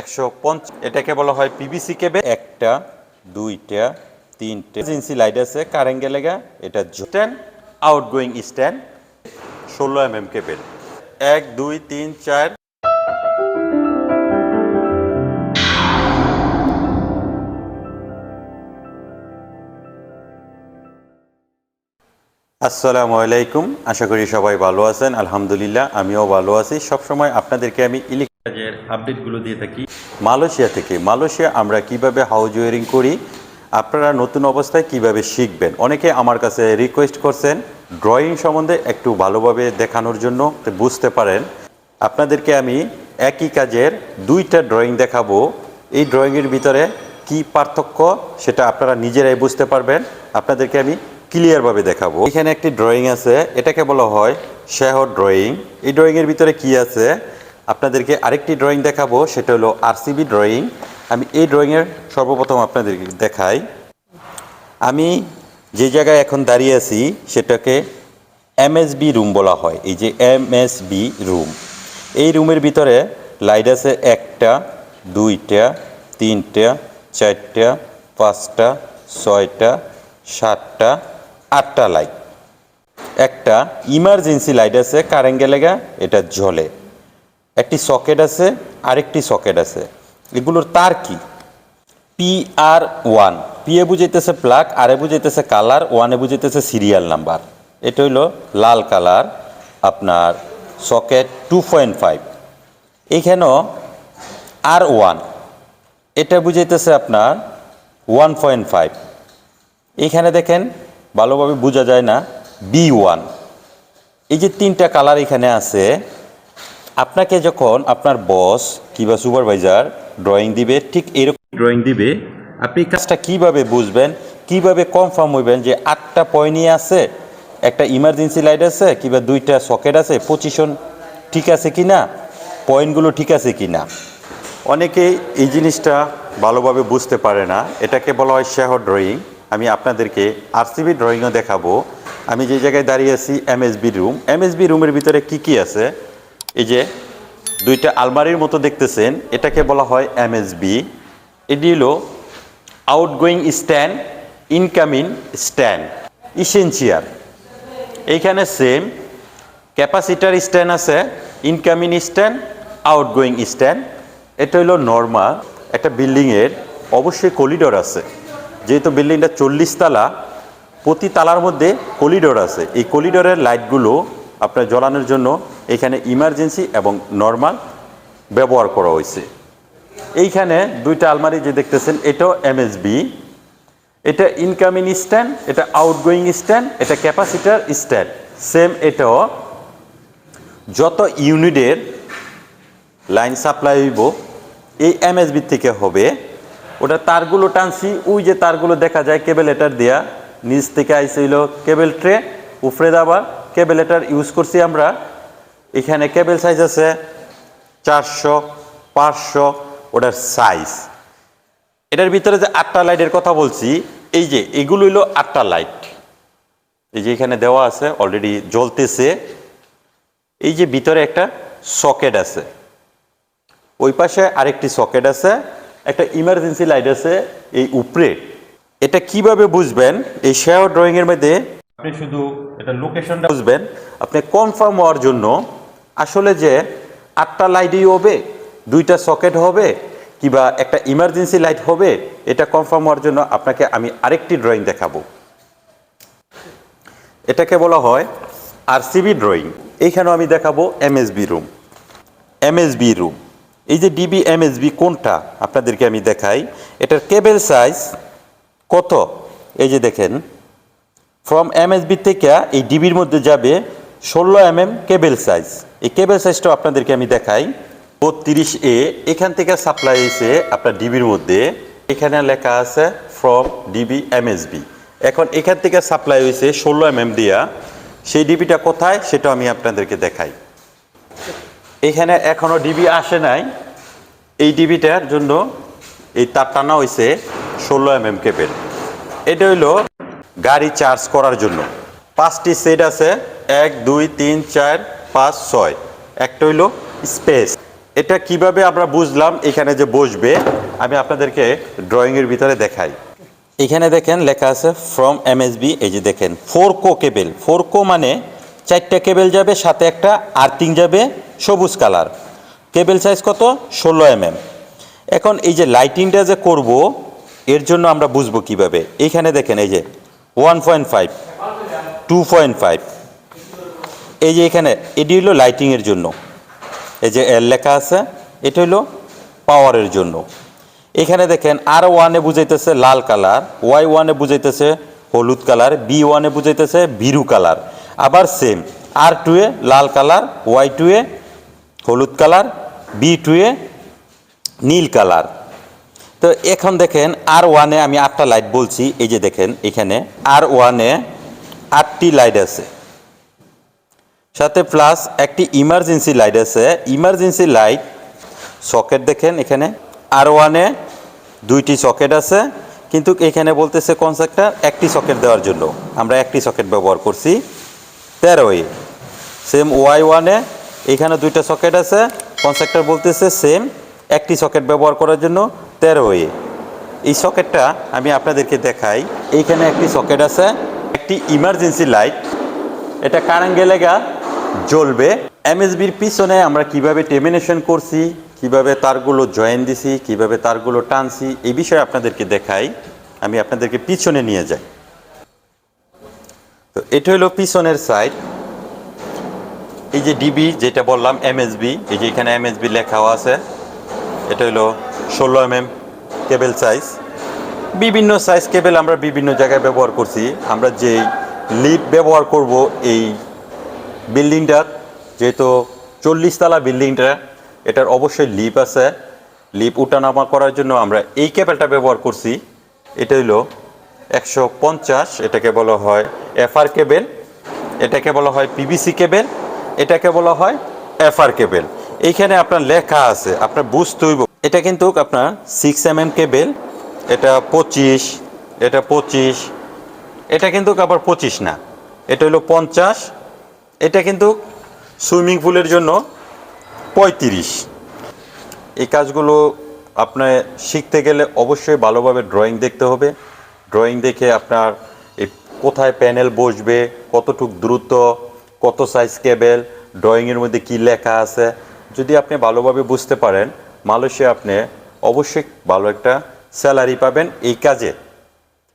একশো পঞ্চাশ। এটাকে বলা হয় পিভিসি কেবেল একটা, দুইটা, তিনটে। ইঞ্চি লাইট আছে কারেঙ্গে লেগা এটা স্ট্যান্ড আউটগোয়িং স্ট্যান্ড ষোলো এম এম কেবেল এক, দুই, তিন, চার। আসসালামু আলাইকুম, আশা করি সবাই ভালো আছেন। আলহামদুলিল্লাহ, আমিও ভালো আছি। সবসময় আপনাদেরকে আমি ইলেকট্রিকের আপডেটগুলো দিয়ে থাকি। মালয়েশিয়া থেকে। মালয়েশিয়া আমরা কীভাবে হাউজ ওয়ারিং করি, আপনারা নতুন অবস্থায় কীভাবে শিখবেন? অনেকে আমার কাছে রিকোয়েস্ট করছেন ড্রয়িং সম্বন্ধে একটু ভালোভাবে দেখানোর জন্য বুঝতে পারেন। আপনাদেরকে আমি একই কাজের দুইটা ড্রয়িং দেখাবো। এই ড্রয়িংয়ের ভিতরে কি পার্থক্য সেটা আপনারা নিজেরাই বুঝতে পারবেন। আপনাদেরকে আমি ক্লিয়ারভাবে দেখাবো। এখানে একটি ড্রয়িং আছে, এটাকে বলা হয় শেহর ড্রয়িং এই ড্রয়িংয়ের ভিতরে কি আছে? আপনাদেরকে আরেকটি ড্রয়িং দেখাবো, সেটা হলো আরসিবি ড্রয়িং আমি এই ড্রয়িংয়ের সর্বপ্রথম আপনাদেরকে দেখাই। আমি যে জায়গায় এখন দাঁড়িয়ে আছি, সেটাকে এমএসবি রুম বলা হয়। এই যে এমএসবি রুম এই রুমের ভিতরে লাইট আছে একটা, দুইটা, তিনটা, চারটা, পাঁচটা, ছয়টা, সাতটা, আটটা লাইট একটা ইমার্জেন্সি লাইট আছে কারেন্ট গেলেগা এটা জ্বলে। একটি সকেট আছে, আরেকটি সকেট আছে। এগুলোর তার কি? পি আর ওয়ান পি এ বুঝাইতেছে প্লাগ আর এ বুঝাইতেছে কালার ওয়ানে বুঝাইতেছে সিরিয়াল নাম্বার এটা হইল লাল কালার আপনার সকেট টু পয়েন্ট ফাইভ এইখানেও আর ওয়ান এটা বুঝাইতেছে আপনার ওয়ান পয়েন্ট ফাইভ এইখানে দেখেন, ভালোভাবে বোঝা যায় না বি ওয়ান এই যে তিনটা কালার এখানে আছে আপনাকে যখন আপনার বস কিংবা সুপারভাইজার ড্রয়িং দিবে ঠিক এরকম ড্রয়িং দিবে আপনি কাজটা কীভাবে বুঝবেন কীভাবে কনফার্ম হইবেন যে আটটা পয়েন্টই আছে একটা ইমার্জেন্সি লাইট আছে কিংবা দুইটা সকেট আছে পজিশন ঠিক আছে কি না পয়েন্টগুলো ঠিক আছে কি না অনেকে এই জিনিসটা ভালোভাবে বুঝতে পারে না। এটাকে বলা হয় শেহর ড্রয়িং আমি আপনাদেরকে আরসিবি ড্রয়িংও দেখাবো। আমি যে জায়গায় দাঁড়িয়ে আছি এমএসবি রুম এমএসবি রুমের ভিতরে কি কি আছে? এই যে দুইটা আলমারির মতো দেখতেছেন, এটাকে বলা হয় এমএসবি। এটি হলো আউটগোয়িং স্ট্যান্ড ইনকামিং স্ট্যান্ড ইসেনচিয়ার এইখানে সেম ক্যাপাসিটার স্ট্যান্ড আছে ইনকামিং স্ট্যান্ড আউটগোয়িং স্ট্যান্ড এটা হলো নর্মাল একটা বিল্ডিংয়ের অবশ্যই করিডোর আছে। যেহেতু বিল্ডিংটা চল্লিশ তালা, প্রতি তালার মধ্যে করিডোর আছে। এই করিডোরের লাইটগুলো আপনার জ্বলানোর জন্য এখানে ইমার্জেন্সি এবং নর্মাল ব্যবহার করা হয়েছে। এইখানে দুইটা আলমারি যে দেখতেছেন, এটাও এমএসবি এটা ইনকামিং স্ট্যান্ড এটা আউটগোয়িং স্ট্যান্ড এটা ক্যাপাসিটার স্ট্যান্ড সেম এটাও। যত ইউনিটের লাইন সাপ্লাই হইব, এই এমএসবি থেকে হবে। ওটা তারগুলো টানছি, ওই যে তারগুলো দেখা যায় কেবল এটার দেয়া নিচ থেকে আইসে হইল কেবল ট্রে উপরে আবার কেবল এটার ইউজ করছি আমরা। এখানে কেবল সাইজ আছে চারশো, পাঁচশো, ওটার সাইজ এটার ভিতরে যে আটটা লাইটের কথা বলছি, এই যে এগুলো হইল আটটা লাইট এই যে এখানে দেওয়া আছে অলরেডি জ্বলতেছে। এই যে ভিতরে একটা সকেট আছে। ওই পাশে আরেকটি সকেট আছে, একটা ইমার্জেন্সি লাইট আছে এই উপরে। এটা কীভাবে বুঝবেন? এই শেয়ার ড্রয়িং এর মধ্যে আপনি শুধু এটা লোকেশনটা বুঝবেন, আপনি কনফার্ম হওয়ার জন্য আসলে যে আটটা লাইটই হবে, দুইটা সকেট হবে, কিংবা একটা ইমার্জেন্সি লাইট হবে, এটা কনফার্ম হওয়ার জন্য আপনাকে আমি আরেকটি ড্রয়িং দেখাবো। এটাকে বলা হয় আর আরসিবি ড্রয়িং এইখানেও আমি দেখাবো এমএসবি রুম এমএসবি রুম এই যে ডিবি এমএসবি কোনটা আপনাদেরকে আমি দেখাই, এটার কেবেল সাইজ কত? এই যে দেখেন ফ্রম এমএসবি থেকে এই ডিবির মধ্যে যাবে ষোলো এম এম কেবেল সাইজ এই কেবেল সাইজটাও আপনাদেরকে আমি দেখাই। বত্রিশ এ এখান থেকে সাপ্লাই হয়েছে আপনার ডিবির মধ্যে। এখানে লেখা আছে ফ্রম ডিবি এমএসবি এখন এখান থেকে সাপ্লাই হয়েছে ষোলো এম এম দিয়া। সেই ডিবিটা কোথায় সেটা আমি আপনাদেরকে দেখাই। এখানে এখনও ডিবি আসে নাই। এই ডিবিটার জন্য এই তার টানা হয়েছে ষোলো এম এম কেবেল এটা হইল গাড়ি চার্জ করার জন্য। পাঁচটি সেট আছে, এক, দুই, তিন, চার, পাঁচ, ছয়। একটা হইল স্পেস। এটা কীভাবে আমরা বুঝলাম এখানে যে বসবে, আমি আপনাদেরকে ড্রয়িংয়ের ভিতরে দেখাই। এখানে দেখেন লেখা আছে ফ্রম এমএসবি এই যে দেখেন four core cable four core মানে চারটা কেবেল যাবে, সাথে একটা আর্থিং যাবে, সবুজ কালার। কেবেল সাইজ কত? ষোলো এমএম এখন এই যে লাইটিংটা যে করব, এর জন্য আমরা বুঝব কীভাবে। এইখানে দেখেন, এই যে one point five two point five এই যে এখানে, এটি হলো লাইটিংয়ের জন্য। এই যে এল লেখা আছে, এটা হলো পাওয়ারের জন্য। এখানে দেখেন আর ওয়ানে বুঝাইতেছে লাল কালার ওয়াই ওয়ানে বুঝাইতেছে হলুদ কালার বি ওয়ানে বুঝাইতেছে বিরু কালার আবার সেম আর টুয়ে লাল কালার ওয়াই টুয়ে হলুদ কালার বি টুয়ে নীল কালার তো এখন দেখেন আর ওয়ানে আমি আটটা লাইট বলছি, এই যে দেখেন এখানে আর ওয়ানে আটটি লাইট আছে। সাথে প্লাস একটি ইমার্জেন্সি লাইট আছে। ইমার্জেন্সি লাইট সকেট দেখেন এখানে। আর ওয়ানে দুইটি সকেট আছে, কিন্তু এখানে বলতেছে কনসেপ্টটা একটি সকেট দেওয়ার জন্য। আমরা একটি সকেট ব্যবহার করছি। তেরোই সেম ওয়াই ওয়ানে এখানে দুইটা সকেট আছে। কনসেপ্টার বলতেছে সেম একটি সকেট ব্যবহার করার জন্য। তেরোই। এই সকেটটা আমি আপনাদেরকে দেখাই। এইখানে একটি সকেট আছে, একটি ইমার্জেন্সি লাইট এটা কারেন্ট লেগা জ্বলবে। এমএসবির পিছনে আমরা কীভাবে টেমিনেশন করছি, কীভাবে তারগুলো জয়েন দিছি, কীভাবে তারগুলো টানছি, এই বিষয়ে আপনাদেরকে দেখাই। আমি আপনাদেরকে পিছনে নিয়ে যাই। তো এটা হলো পিছনের সাইড এই যে ডিবি যেটা বললাম এমএসবি এই যে এখানে এমএসবি লেখাও আছে। এটা হলো ষোলো এম এম কেবেল সাইজ বিভিন্ন সাইজ কেবেল আমরা বিভিন্ন জায়গায় ব্যবহার করছি। আমরা যেই লিপ ব্যবহার করব এই বিল্ডিংটার যেহেতু চল্লিশ তলা বিল্ডিংটা এটার অবশ্যই লিপ আছে। লিপ উঠানামা করার জন্য আমরা এই কেবেলটা ব্যবহার করছি। এটা হইল একশো পঞ্চাশ, এটাকে বলা হয় এফআর কেবেল এটাকে বলা হয় পিভিসি কেবেল এটাকে বলা হয় এফআর কেবেল এইখানে আপনার লেখা আছে, আপনার বুঝতে হইব। এটা কিন্তু আপনার সিক্স এম এম কেবেল এটা পঁচিশ এটা পঁচিশ, এটা কিন্তু আবার পঁচিশ না, এটা হলো পঞ্চাশ, এটা কিন্তু সুইমিং পুলের জন্য পঁয়ত্রিশ। এই কাজগুলো আপনার শিখতে গেলে অবশ্যই ভালোভাবে ড্রয়িং দেখতে হবে। ড্রয়িং দেখে আপনার এই কোথায় প্যানেল বসবে, কতটুক দ্রুত, কত সাইজ কেবেল ড্রয়িংয়ের মধ্যে কি লেখা আছে যদি আপনি ভালোভাবে বুঝতে পারেন মালয়েশিয়া আপনি অবশ্যই ভালো একটা স্যালারি পাবেন এই কাজে।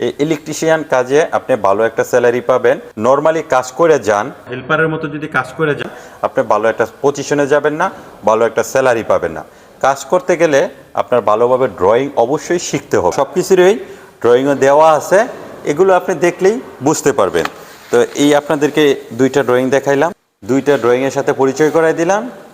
এই ইলেকট্রিশিয়ান কাজে আপনি ভালো একটা স্যালারি পাবেন। নর্মালি কাজ করে যান হেল্পারের মতো যদি কাজ করে যান আপনি ভালো একটা পজিশনে যাবেন না ভালো একটা স্যালারি পাবেন না। কাজ করতে গেলে আপনার ভালোভাবে ড্রয়িং অবশ্যই শিখতে হবে। সব কিছুরই ড্রয়িংও দেওয়া আছে এগুলো আপনি দেখলেই বুঝতে পারবেন। তো এই আপনাদেরকে দুইটা ড্রয়িং দেখাইলাম দুইটা ড্রয়িংয়ের সাথে পরিচয় করাই দিলাম।